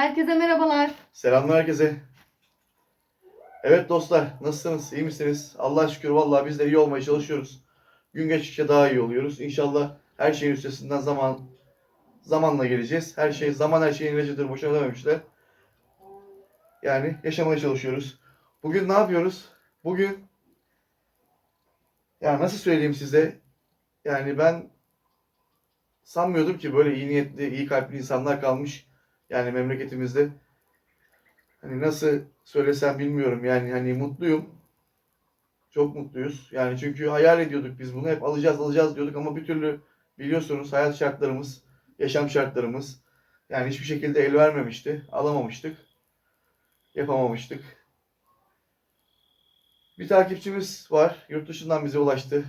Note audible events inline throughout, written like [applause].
Herkese merhabalar. Selamlar herkese. Evet dostlar, nasılsınız? İyi misiniz? Allah'a şükür vallahi biz de iyi olmaya çalışıyoruz. Gün geçtikçe daha iyi oluyoruz. İnşallah her şeyin üstesinden zaman zamanla geleceğiz. Her şey zaman her şeyin ilacıdır boşuna dememişler. Yani yaşamaya çalışıyoruz. Bugün ne yapıyoruz? Bugün ya nasıl söyleyeyim size? Yani ben sanmıyordum ki böyle iyi niyetli, iyi kalpli insanlar kalmış yani memleketimizde. Hani nasıl söylesem bilmiyorum yani hani mutluyum. Çok mutluyuz. Yani çünkü hayal ediyorduk biz bunu. Hep alacağız alacağız diyorduk ama bir türlü biliyorsunuz hayat şartlarımız, yaşam şartlarımız yani hiçbir şekilde el vermemişti. Alamamıştık. Yapamamıştık. Bir takipçimiz var. Yurt dışından bize ulaştı.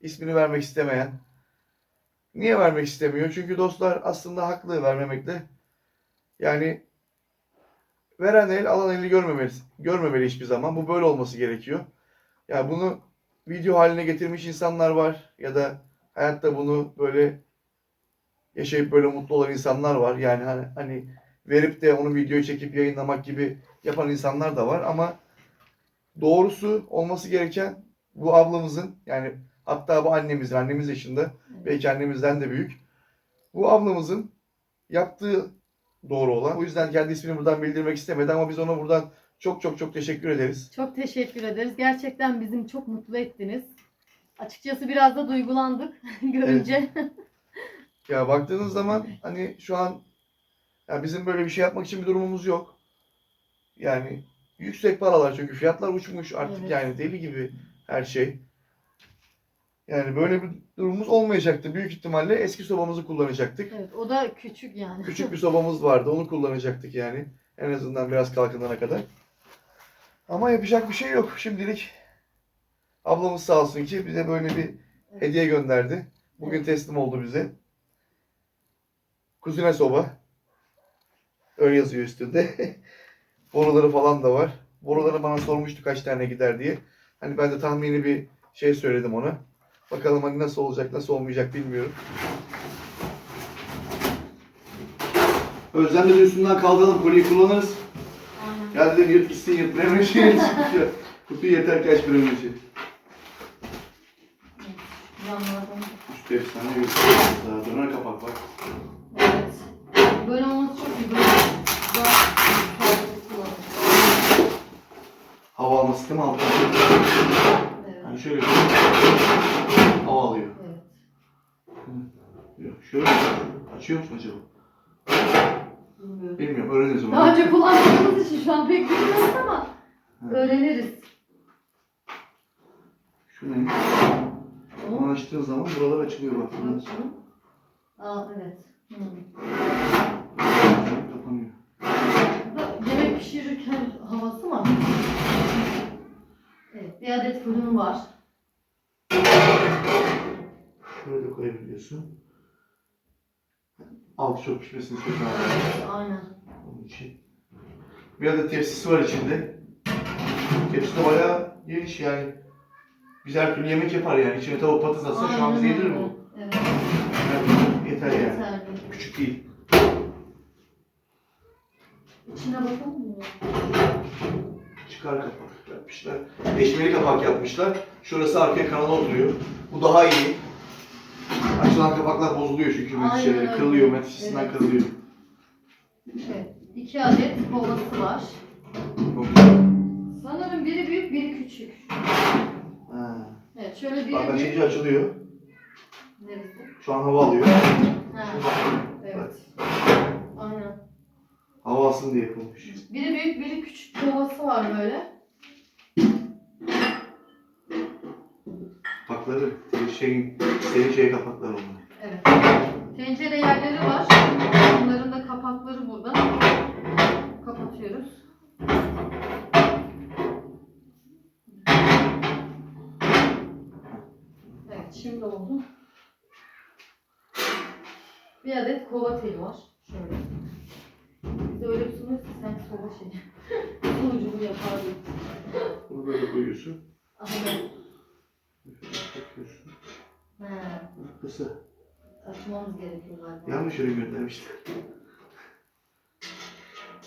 İsmini vermek istemeyen. Niye vermek istemiyor? Çünkü dostlar aslında haklı vermemekte. Yani veren el alan eli görmemeli, görmemeli hiçbir zaman. Bu böyle olması gerekiyor. Ya bunu video haline getirmiş insanlar var ya da hayatta bunu böyle yaşayıp böyle mutlu olan insanlar var. Yani hani, hani verip de onu videoyu çekip yayınlamak gibi yapan insanlar da var ama doğrusu olması gereken bu ablamızın yani hatta bu annemizin, annemiz yaşında belki annemizden de büyük. Bu ablamızın yaptığı doğru olan. O yüzden kendi ismini buradan bildirmek istemedi ama biz ona buradan çok çok çok teşekkür ederiz. Çok teşekkür ederiz. Gerçekten bizim çok mutlu ettiniz. Açıkçası biraz da duygulandık [laughs] görünce. Ya baktığınız zaman hani şu an ya bizim böyle bir şey yapmak için bir durumumuz yok. Yani yüksek paralar çünkü fiyatlar uçmuş artık Evet. yani deli gibi her şey. Yani böyle bir durumumuz olmayacaktı. Büyük ihtimalle eski sobamızı kullanacaktık. Evet, o da küçük yani. Küçük bir sobamız vardı. Onu kullanacaktık yani. En azından biraz kalkınana kadar. Ama yapacak bir şey yok. Şimdilik ablamız sağ olsun ki bize böyle bir hediye gönderdi. Bugün teslim oldu bize. Kuzine soba. Öyle yazıyor üstünde. [laughs] Boruları falan da var. Boruları bana sormuştu kaç tane gider diye. Hani ben de tahmini bir şey söyledim ona. Bakalım hani nasıl olacak, nasıl olmayacak bilmiyorum. Özlem dedi üstünden kaldıralım, kolyeyi kullanırız. Ya dedim yırt gitsin yırt. Bir şey çıkıyor. Kutuyu yeter ki aç bir. Yanlardan. Üstü efsane bir daha döner kapak var. Evet. Böyle olması çok iyi. Böyle daha. Hava alma sistemi altına. Evet. Hani şöyle hava alıyor. Evet. Yok, Şöyle açıyor musun acaba? Bilmiyorum. Bilmiyorum öğreniriz onu. Daha önce kullandığımız için şu an pek bilmiyoruz ama Evet. öğreniriz. Şu ne? O. Bunu açtığın zaman buralar açılıyor bak. Bunu Açalım. Aa evet. Hmm. kapanıyor. Yemek pişirirken havası var. Evet, bir adet fırın var. Şöyle de koyabiliyorsun. Altı çok pişmesini istiyorsan abi. Aynen. Onun için. Bir adet tepsisi var içinde. Tepsi de bayağı geniş yani. Biz her türlü yemek yapar yani. İçine tavuk patates atsa şu an bize öyle. bu. Evet. Yeter yani. Yeterli. Küçük değil. İçine bakalım mı? Çıkar kapak yapmışlar. Eşmeli kapak yapmışlar. Şurası arkaya kanala oturuyor. Bu daha iyi. Açılan kapaklar bozuluyor çünkü Aynen şeyleri öyle. kırılıyor, met şişesinden Evet. kırılıyor. Evet. İki adet kovası var. Sanırım biri büyük, biri küçük. Ha. Evet, şöyle biri Bak büyük. açınca açılıyor. Neresi? Şu an hava alıyor. Ha, evet. Aynen. Hava alsın diye yapılmış. Biri büyük, biri küçük kovası var böyle. Kapakları, şeyin, senin şey kapakları onlar. Tencere yerleri var. Bunların da kapakları burada. Kapatıyoruz. Evet, şimdi oldu. Bir adet kova teli var. Şöyle. Bize öyle bir sunuyorsa sen soba şey. [laughs] Sunuculuğu yapardın. Bunu böyle koyuyorsun. Aynen. Takıyorsun. He, Kısa. Açmamız gerekiyor galiba. Yanlış yere göndermişler.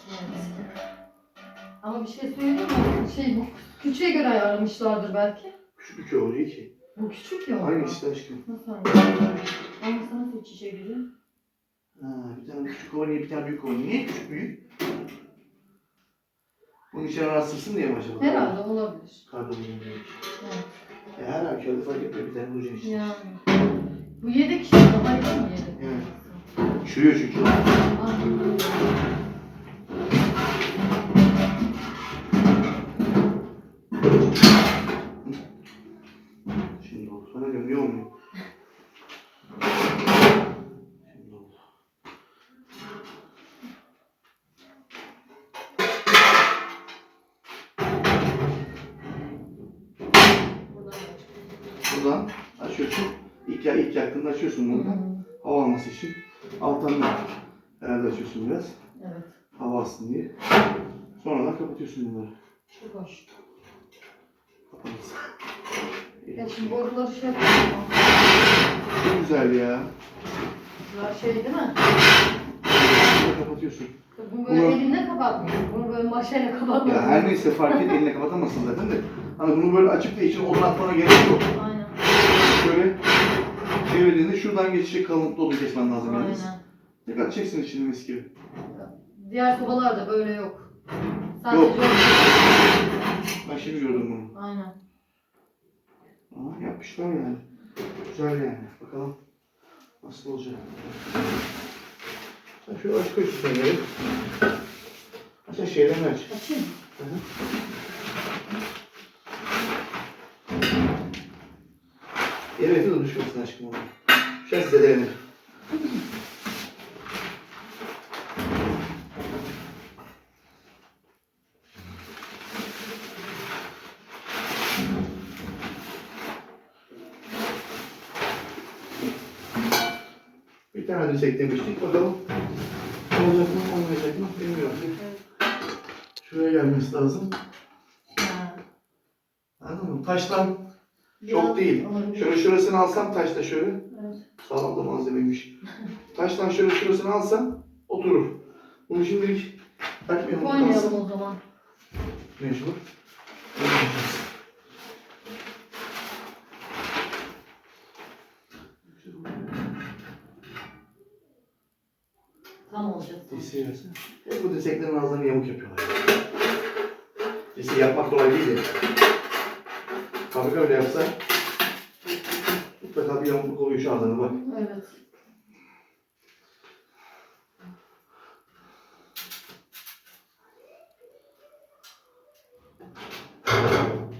Evet. Ama bir şey söyleyeyim mi? Şey bu küçüğe göre ayarlamışlardır belki. Küçük bir köy oluyor ki. Bu küçük ya. Aynı işte aşkım. Nasıl? Ama sana seç içe giriyor. Ha, bir tane küçük kova niye bir tane büyük kova? Niye küçük büyük? Bunun içine rahatsızsın diye mi acaba? Herhalde olabilir. Bulunuyor. Evet. Ya her halükarda fark etmiyor bir tane bulacaksın işte. Yani. Bu işte. Daha iyi mi yedek? Evet. Çürüyor çünkü. Aynen. Hava alması için. Alttan da herhalde açıyorsun biraz. Evet. Hava alsın diye. Sonradan kapatıyorsun bunları. Çok hoş. Kapanırsa. Ya şimdi boruları şey yapıyorum. Çok güzel ya. Bunlar şey değil mi? Böyle kapatıyorsun. Bunu böyle Bunu- elinle kapatmıyorsun. Bunu böyle maşayla kapatmıyorsun. Ya her neyse fark et eline kapatamazsın zaten de. Hani bunu böyle açıp da için odun atmana gerek yok. Çevirdiğinde şuradan geçecek kalınlıkta odun kesmen lazım yani. Aynen. Ne kadar çeksin içini mis gibi. Diğer sobalarda böyle yok. Sadece Yok. Ben şimdi gördüm bunu. Aynen. Aa, yapmışlar yani. Güzel yani. Bakalım nasıl olacak. Sen şöyle aç koy şu fenerleri. Aç aç şeylerini aç. Açayım. Hı hı. Düşmesin aşkım onu. An size dayanır. Bir tane dirsek demiştik. Bakalım olacak mı olmayacak mı bilmiyorum. Şuraya gelmesi lazım. Anladın mı? Taştan çok değil. Şöyle şurasını alsam taşta şöyle. Evet. Sağlam da malzemeymiş. [laughs] Taştan şöyle şurasını alsam oturur. Bunu şimdilik takmayalım. Koymayalım o zaman. Mecbur. Tam olacak. Dirseği versene. Hep bu dirseklerin ağızlarını yamuk yapıyorlar. Dirseği yapmak kolay değil de. Fabrika öyle yapsa mutlaka bir yamukluk oluyor şu ağızlarına bak. Evet.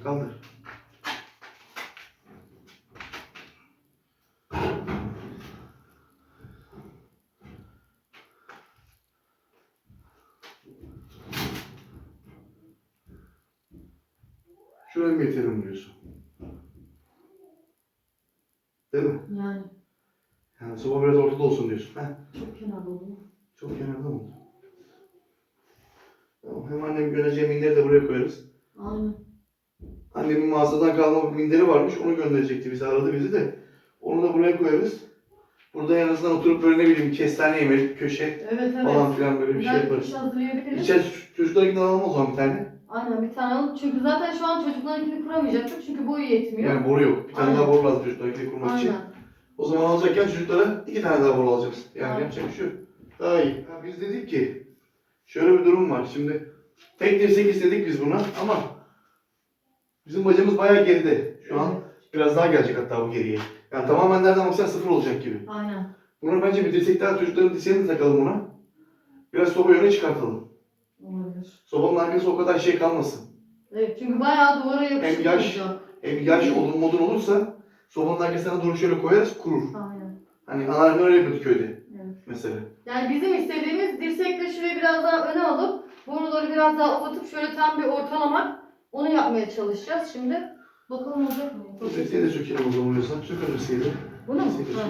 Kaldır. Şuraya yeterim diyorsun? Değil mi? Yani Yani soba biraz ortada olsun diyorsun. Heh. çok kenarda olur. Çok kenarda mı oldu? Tamam, hem annem göndereceği minderi de buraya koyarız. Aynen. Mağazadan kalma minderi varmış, onu gönderecekti bize, aradı bizi de. Onu da buraya koyarız. Burada en azından oturup böyle ne bileyim kestane yemek, köşe Evet evet. falan filan böyle bir şey Belki yaparız. iş hazırlayabiliriz. İçeri çocuklarınkini alalım o zaman bir tane. Aynen bir tane alalım. Çünkü zaten şu an çocuklarınkini kuramayacaktık. Çünkü boyu yetmiyor. Yani boru yok. Bir tane Aynen. daha boru lazım çocuklarınkini kurmak için. Aynen. O zaman alacakken çocuklara iki tane daha boru alacağız. Yani Aynen. yapacak bir şey yok. Daha iyi. Ya biz dedik ki şöyle bir durum var. Şimdi tek dirsek istedik biz buna ama bizim bacamız bayağı geride. Şu an biraz daha gelecek hatta bu geriye. Yani tamamen nereden baksan sıfır olacak gibi. Aynen. Buna bence bir dirsek daha çocukların dirseğini de takalım buna. Biraz sobayı öne çıkartalım. Olabilir. Sobanın arkası o kadar şey kalmasın. Evet çünkü bayağı duvara yapışık Hem yaş- olacak. Hem yaş odun modun olursa sobanın arkasına doğru şöyle koyarız kurur. Aynen. Hani anneannem öyle yapıyordu köyde Evet. mesela. Yani bizim istediğimiz dirsekle şurayı biraz daha öne alıp boruları biraz daha uzatıp şöyle tam bir ortalamak. Onu yapmaya çalışacağız şimdi. Bakalım olacak mı? Bu dirseği de sökelim o zaman oluyorsa. Sök o dirseği de. Bunu mu? De Ha.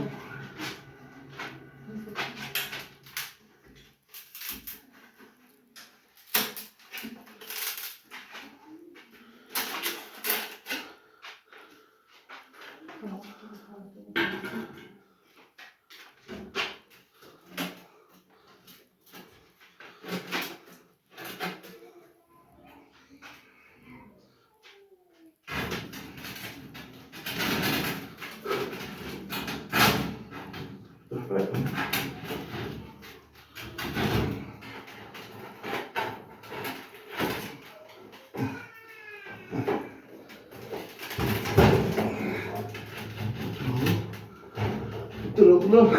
Oğlum. [laughs]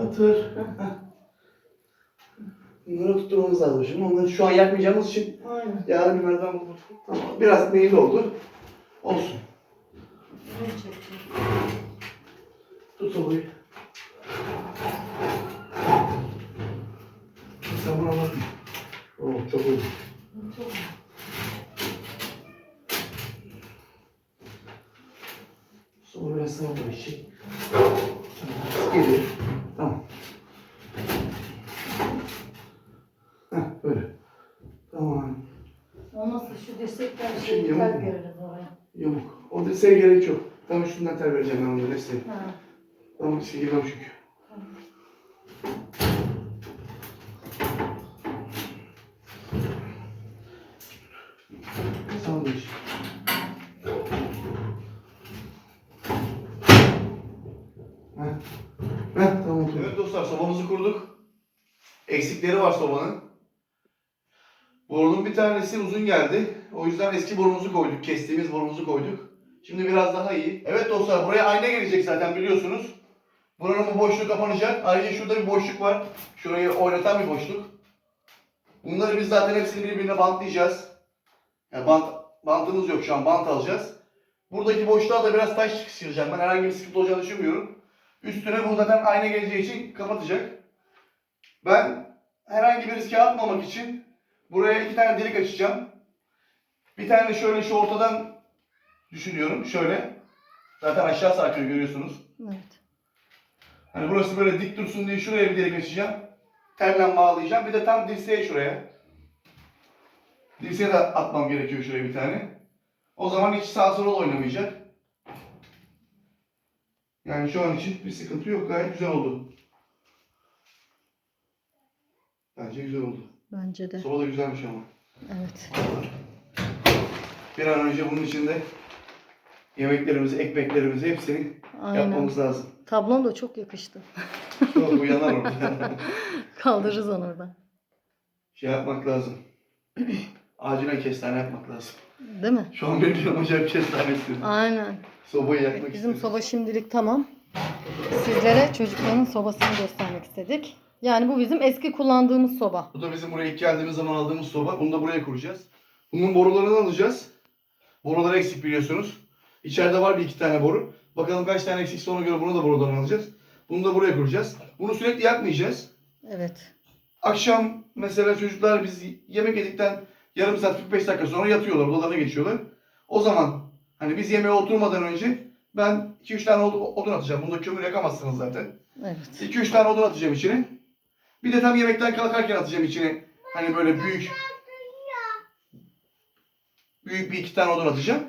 Otur. Bunları tutturmamız lazım şimdi. Onları şu an yakmayacağımız için Aynen. yarın bir merdiven bulduk. Tamam. Biraz meyil oldu. Olsun. Tut sobayı. Sen buna bak. Oh, çok oldu. Çok Sonra sana da işi. Gelir. Tamam. Heh, böyle. Tamam. Olmazsa şu dirsekten Şimdi şey yamuk kalp mu? veririz oraya. Yamuk. O dirseğe gerek yok. Tam üstünden tel vereceğim ben onu dirseğe. Ha. Tamam, silgimem çünkü. Sağ ol iş. Heh. Heh, tamam otur. Evet dostlar sobamızı kurduk. Eksikleri var sobanın. Borunun bir tanesi uzun geldi. O yüzden eski borumuzu koyduk. Kestiğimiz borumuzu koyduk. Şimdi biraz daha iyi. Evet dostlar buraya ayna gelecek zaten biliyorsunuz. Buranın bu boşluğu kapanacak. Ayrıca şurada bir boşluk var. Şurayı oynatan bir boşluk. Bunları biz zaten hepsini birbirine bantlayacağız. Yani bant, bantımız yok şu an bant alacağız. Buradaki boşluğa da biraz taş sıkıştıracağım. Ben herhangi bir sıkıntı olacağını düşünmüyorum. Üstüne bu zaten ayna geleceği için kapatacak. Ben herhangi bir riske atmamak için buraya iki tane delik açacağım. Bir tane şöyle şu ortadan düşünüyorum. Şöyle. Zaten aşağı sarkıyor görüyorsunuz. Evet. Hani burası böyle dik dursun diye şuraya bir delik açacağım. Telle bağlayacağım. Bir de tam dirseğe şuraya. Dirseğe de atmam gerekiyor şuraya bir tane. O zaman hiç sağ sola oynamayacak. Yani şu an için bir sıkıntı yok. Gayet güzel oldu. Bence güzel oldu. Bence de. Sola da güzelmiş ama. Evet. Bir an önce bunun içinde yemeklerimizi, ekmeklerimizi hepsini Aynen. yapmamız lazım. Tablon da çok yakıştı. Yok bu yanar orada. [laughs] Kaldırırız onu oradan. şey yapmak lazım. Acilen kestane yapmak lazım. Değil mi? Şu an canım acayip istiyor. Aynen. Sobayı yakmak Evet, bizim istiyor. soba şimdilik tamam. Sizlere çocukların sobasını göstermek istedik. Yani bu bizim eski kullandığımız soba. Bu da bizim buraya ilk geldiğimiz zaman aldığımız soba. Bunu da buraya kuracağız. Bunun borularını alacağız. Boruları eksik biliyorsunuz. İçeride var bir iki tane boru. Bakalım kaç tane eksikse ona göre bunu da borudan alacağız. Bunu da buraya kuracağız. Bunu sürekli yakmayacağız. Evet. Akşam mesela çocuklar biz yemek yedikten yarım saat 45 dakika sonra yatıyorlar, odalarına geçiyorlar. O zaman hani biz yemeğe oturmadan önce ben 2-3 tane od- odun atacağım. Bunda kömür yakamazsınız zaten. Evet. 2-3 tane odun atacağım içine. Bir de tam yemekten kalkarken atacağım içine. Hani böyle büyük büyük bir iki tane odun atacağım.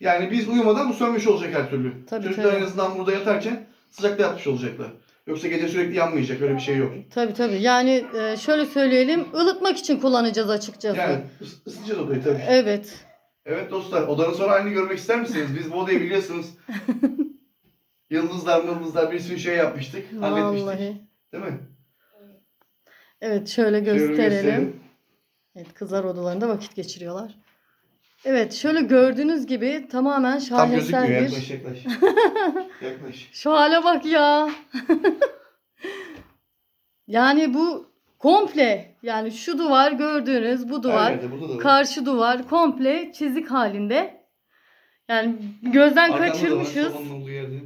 Yani biz uyumadan bu sönmüş olacak her türlü. Tabii, Çocuklar tabii. en azından burada yatarken sıcakta yatmış olacaklar. Yoksa gece sürekli yanmayacak öyle bir şey yok. Tabii tabii. Yani e, şöyle söyleyelim. ılıtmak için kullanacağız açıkçası. Yani ıs- ısıtacağız odayı tabii. Evet. Evet dostlar, odanın sonra halini görmek ister misiniz? Biz bu odayı biliyorsunuz. [laughs] Yıldızlar, yıldızlar bir sürü şey yapmıştık, halletmiştik. Vallahi. Değil mi? Evet şöyle Şöyle gösterelim. gösterelim. Evet kızlar odalarında vakit geçiriyorlar. Evet şöyle gördüğünüz gibi tamamen Tam şaheser gözükmüyor, bir... yaklaş yaklaş. [laughs] yaklaş. Şu hale bak ya. [laughs] yani bu komple yani şu duvar gördüğünüz bu duvar, Her yerde, burada da var. karşı duvar komple çizik halinde. Yani gözden Arkanda da var, kaçırmışız. sobanın olduğu yerde.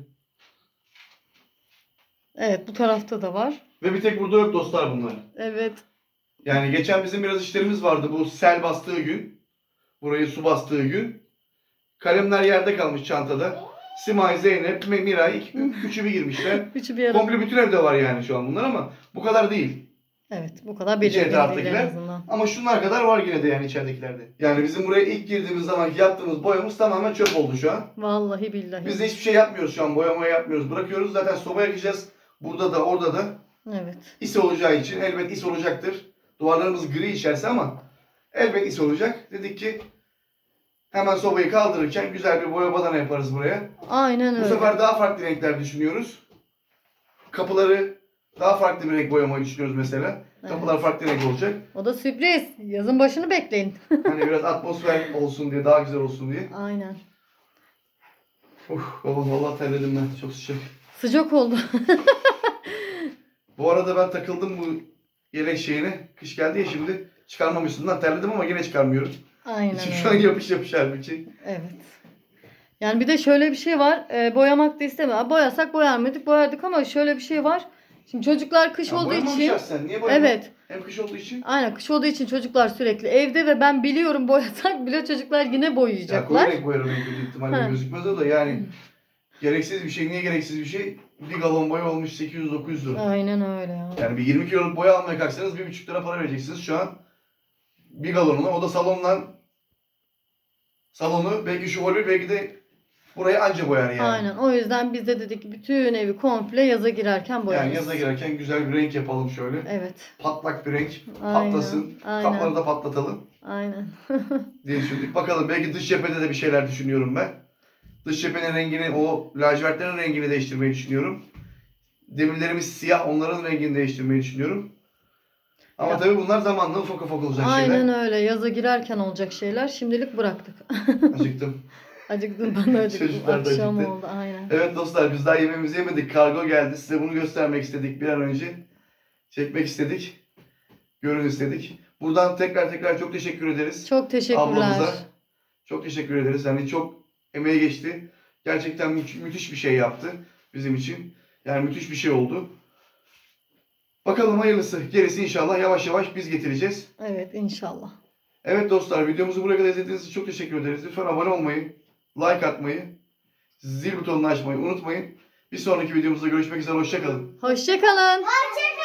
Evet bu tarafta da var. Ve bir tek burada yok dostlar bunlar. Evet. Yani geçen bizim biraz işlerimiz vardı bu sel bastığı gün. Burayı su bastığı gün. Kalemler yerde kalmış çantada. Simay, Zeynep, Miray, iki, üçü bir girmişler. [laughs] Üçü bir. Komple bütün evde var yani şu an bunlar ama bu kadar değil. Evet bu kadar belirgin değil taraftakiler. en azından. Ama şunlar kadar var yine de yani içeridekilerde. Yani bizim buraya ilk girdiğimiz zaman yaptığımız boyamız tamamen çöp oldu şu an. Vallahi billahi. Biz de hiçbir şey yapmıyoruz şu an. Boyamaya yapmıyoruz. Bırakıyoruz. Zaten soba yakacağız. Burada da orada da Evet. is olacağı için elbet is olacaktır. Duvarlarımız gri içerisi ama elbet is olacak. Dedik ki hemen sobayı kaldırırken güzel bir boya badana yaparız buraya. Aynen Bu öyle. sefer daha farklı renkler düşünüyoruz. Kapıları daha farklı bir renk boyamayı düşünüyoruz mesela. Kapılar farklı renk olacak. O da sürpriz. Yazın başını bekleyin. [laughs] Hani biraz atmosfer olsun diye, daha güzel olsun diye. Aynen. Uf, baba vallahi terledim ben. Çok sıcak. Sıcak oldu. [laughs] Bu arada ben takıldım bu yelek şeyine. Kış geldi ya şimdi. Çıkarmam üstünden terledim ama yine çıkarmıyorum. Aynen İçim şu an yapış yapış halbuki. Evet. Yani bir de şöyle bir şey var. e, boyamak da istemiyor. Boyasak boyar mıydık? Boyardık ama şöyle bir şey var. Şimdi çocuklar kış Ya olduğu boyamamışlar için sen. Niye boyamadın? Evet. Hem kış olduğu için. Aynen kış olduğu için çocuklar sürekli evde ve ben biliyorum boyasak bile çocuklar yine Ya koyu boyayacaklar. renk boyarım en kötü ihtimalle Ha. gözükmez o da yani. Gereksiz bir şey. Niye gereksiz bir şey? Bir galon boya olmuş 800-900 lira. Aynen öyle ya. Yani bir 20 kiloluk boya almaya kalksanız 1,5 lira para vereceksiniz. Şu an bir galonuna o da salondan salonu belki şu holü belki de burayı anca boyar yani. Aynen. O yüzden biz de dedik ki bütün evi komple yaza girerken boyarız. Yani yaza girerken güzel bir renk yapalım şöyle. Evet. Patlak bir renk. Aynen. Patlasın. Aynen. Kapları da patlatalım Aynen. [laughs] diye düşündük. Bakalım belki dış cephede de bir şeyler düşünüyorum ben. Dış cephenin rengini, o lacivertlerin rengini değiştirmeyi düşünüyorum. Demirlerimiz siyah, onların rengini değiştirmeyi düşünüyorum. Ama tabii bunlar zamanla ufak ufak olacak Aynen şeyler. öyle. Yaza girerken olacak şeyler. Şimdilik bıraktık. [laughs] Acıktım. Acıktım ben de acıktım. Çocuklar da Akşam acıktı. oldu aynen. Evet dostlar biz daha yemeğimizi yemedik. Kargo geldi. Size bunu göstermek istedik bir an önce. Çekmek istedik. Görün istedik. Buradan tekrar tekrar çok teşekkür ederiz. Çok teşekkürler. Ablamıza. Çok teşekkür ederiz. Yani çok emeği geçti. Gerçekten mü- müthiş bir şey yaptı bizim için. Yani müthiş bir şey oldu. Bakalım hayırlısı. Gerisi inşallah yavaş yavaş biz getireceğiz. Evet inşallah. Evet dostlar videomuzu buraya kadar izlediğiniz için çok teşekkür ederiz. Lütfen abone olmayı, like atmayı, zil butonunu açmayı unutmayın. Bir sonraki videomuzda görüşmek üzere. Hoşçakalın. Hoşçakalın. Hoşçakalın.